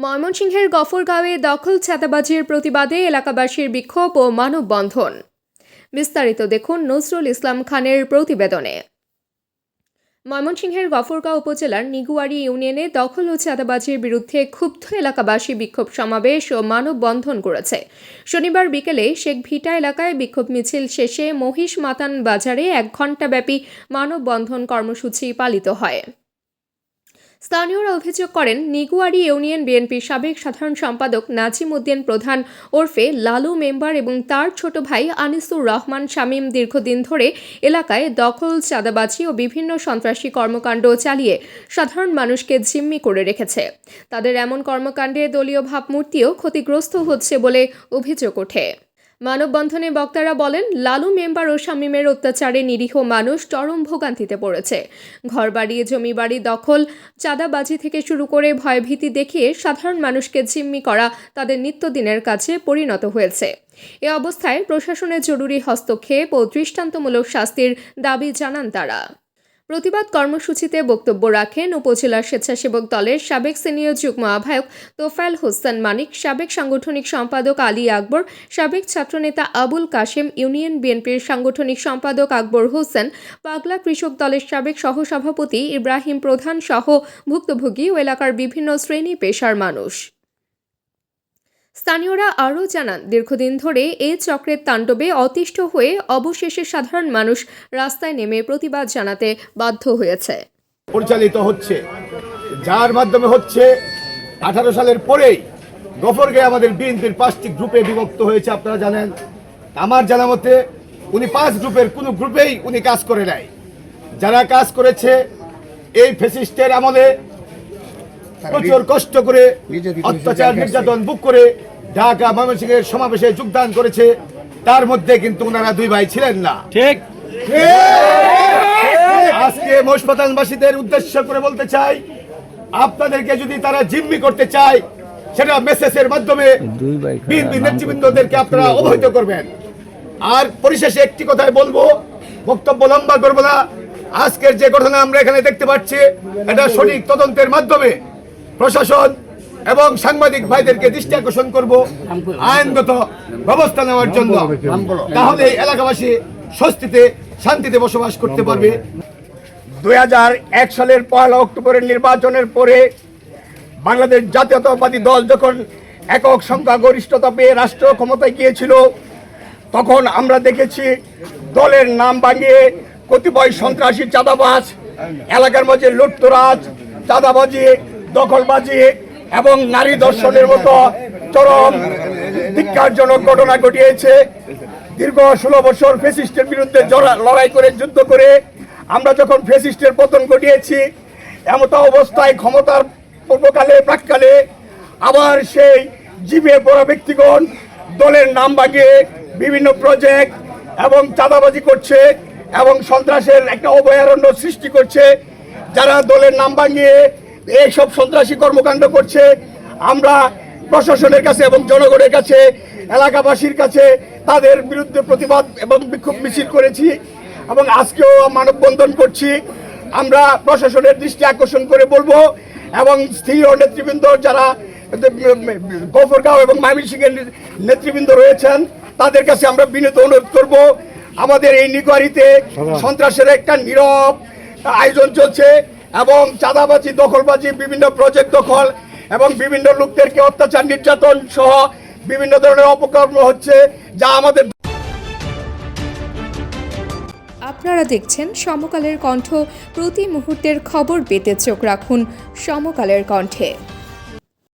ময়মনসিংহের গফরগাঁওয়ে দখল ছাতাবাজির প্রতিবাদে এলাকাবাসীর বিক্ষোভ ও মানববন্ধন। বিস্তারিত দেখুন নজরুল ইসলাম খানের প্রতিবেদনে। ময়মনসিংহের গফরগাঁও উপজেলার নিগুয়ারি ইউনিয়নে দখল ও চাঁদাবাজির বিরুদ্ধে ক্ষুব্ধ এলাকাবাসী বিক্ষোভ সমাবেশ ও মানববন্ধন করেছে। শনিবার বিকেলে শেখ ভিটা এলাকায় বিক্ষোভ মিছিল শেষে মহিষ মাতান বাজারে এক ঘণ্টাব্যাপী মানববন্ধন কর্মসূচি পালিত হয়। স্থানীয়রা অভিযোগ করেন, নিগুয়ারি ইউনিয়ন বিএনপির সাবেক সাধারণ সম্পাদক নাজিম উদ্দিন প্রধান ওরফে লালু মেম্বার এবং তার ছোট ভাই আনিসুর রহমান শামীম দীর্ঘদিন ধরে এলাকায় দখল, চাঁদাবাজি ও বিভিন্ন সন্ত্রাসী কর্মকাণ্ড চালিয়ে সাধারণ মানুষকে জিম্মি করে রেখেছে। তাদের এমন কর্মকাণ্ডে দলীয় ভাবমূর্তিও ক্ষতিগ্রস্ত হচ্ছে বলে অভিযোগ ওঠে। মানববন্ধনে বক্তারা বলেন, লালু মেম্বার ও শামীমের অত্যাচারে নিরীহ মানুষ চরম ভোগান্তিতে পড়েছে। ঘরবাড়ি জমি বাড়ি দখল, চাঁদাবাজি থেকে শুরু করে ভয়ভীতি দেখিয়ে সাধারণ মানুষকে জিম্মি করা তাদের নিত্যদিনের কাছে পরিণত হয়েছে। এ অবস্থায় প্রশাসনের জরুরি হস্তক্ষেপ ও দৃষ্টান্তমূলক শাস্তির দাবি জানান তারা। প্রতিবাদ কর্মসূচিতে বক্তব্য রাখেন উপজেলা স্বেচ্ছাসেবক দলের সাবেক সিনিয়র যুগ্ম আহ্বায়ক তোফায়েল হোসেন মানিক, সাবেক সাংগঠনিক সম্পাদক আলী আকবর, সাবেক ছাত্রনেতা আবুল কাশেম, ইউনিয়ন বিএনপির সাংগঠনিক সম্পাদক আকবর হোসেন পাগলা কৃষক দলের সাবেক সহসভাপতি ইব্রাহিম প্রধান সহ ভুক্তভোগী ও এলাকার বিভিন্ন শ্রেণি পেশার মানুষ। স্থানীয়রা আরও জানান, দীর্ঘদিন ধরে এই চক্রের তাণ্ডবে অতিষ্ঠ হয়ে অবশেষে সাধারণ মানুষ রাস্তায় নেমে প্রতিবাদ জানাতে বাধ্য হয়েছে। পরিচালিত হচ্ছে। যার মাধ্যমে হচ্ছে, আঠারো সালের পরেই গফরগে আমাদের বিএনপির পাঁচটি গ্রুপে বিভক্ত হয়েছে, আপনারা জানেন। আমার জানা মতে, উনি পাঁচ গ্রুপের কোনো গ্রুপেই উনি কাজ করে নাই। যারা কাজ করেছে, এই ফেসিস্টের আমলে প্রচুর কষ্ট করে অত্যাচার নির্যাতন বুক করে ঢাকা ময়মনসিংহের সমাবেশে যোগদান করেছে। তার মধ্যে কিন্তু ওনারা দুই ভাই ছিলেন না। ঠিক। আজকে মোশপাতানবাসীদের উদ্দেশ্য করে বলতে চাই আপনাদেরকে যদি তারা জিম্মি করতে চায় সেটা মেসেজের মাধ্যমে নেতৃবৃন্দদেরকে আপনারা অবহিত করবেন। আর পরিশেষে একটি কথাই বলব বক্তব্য লম্বা করব না। আজকের যে ঘটনা আমরা এখানে দেখতে পাচ্ছি এটা সঠিক তদন্তের মাধ্যমে প্রশাসন এবং সাংবাদিক ভাইদেরকে দৃষ্টি আকর্ষণ করব, আইনগত ব্যবস্থা নেওয়ার জন্য। তাহলে এলাকাবাসী স্বস্তিতে, শান্তিতে বসবাস করতে পারবে। দু হাজার এক সালের পয়লা অক্টোবরের নির্বাচনের পরে বাংলাদেশ জাতীয়তাবাদী দল যখন একক সংখ্যা গরিষ্ঠতা পেয়ে রাষ্ট্র ক্ষমতায় গিয়েছিল, তখন আমরা দেখেছি দলের নাম ভাঙিয়ে কতিপয় সন্ত্রাসী চাঁদাবাজ, এলাকার মাঝে লুটতরাজ, চাঁদাবাজি দখলবাজি এবং নারী দর্শনের মতো চরম ধিক্কারজনক ঘটনা ঘটিয়েছে। দীর্ঘ ষোলো বছর ফেসিস্টের বিরুদ্ধে লড়াই করে, যুদ্ধ করে আমরা যখন ফেসিস্টের পতন ঘটিয়েছি, এমত অবস্থায় ক্ষমতার পূর্বকালে, প্রাককালে আবার সেই জীবে পড়া ব্যক্তিগণ দলের নাম বাগিয়ে বিভিন্ন প্রজেক্ট এবং চাঁদাবাজি করছে এবং সন্ত্রাসের একটা অভয়ারণ্য সৃষ্টি করছে, যারা দলের নাম ভাঙিয়ে এইসব সন্ত্রাসী কর্মকাণ্ড করছে। আমরা প্রশাসনের কাছে এবং জনগণের কাছে এলাকাবাসীর কাছে তাদের বিরুদ্ধে প্রতিবাদ এবং বিক্ষোভ মিছিল করেছি এবং আজকেও মানববন্ধন করছি। আমরা প্রশাসনের দৃষ্টি আকর্ষণ করে বলব এবং স্থির নেতৃবৃন্দ যারা গফরগাঁও এবং ময়মনসিংহের নেতৃবৃন্দ রয়েছেন তাদের কাছে আমরা বিনীত অনুরোধ করব। আমাদের এই নিগুয়ারিতে সন্ত্রাসের একটা নীরব আয়োজন চলছে। এবং চাঁদাবাজি, দখলবাজি, বিভিন্ন প্রজেক্ট দখল এবং বিভিন্ন লোকদেরকে অত্যাচার, নির্যাতন সহ বিভিন্ন ধরনের অপকর্ম হচ্ছে যা আমাদের আপনারা দেখছেন সমকালের কণ্ঠ। প্রতি মুহূর্তের খবর পেতে চোখ রাখুন সমকালের কণ্ঠে।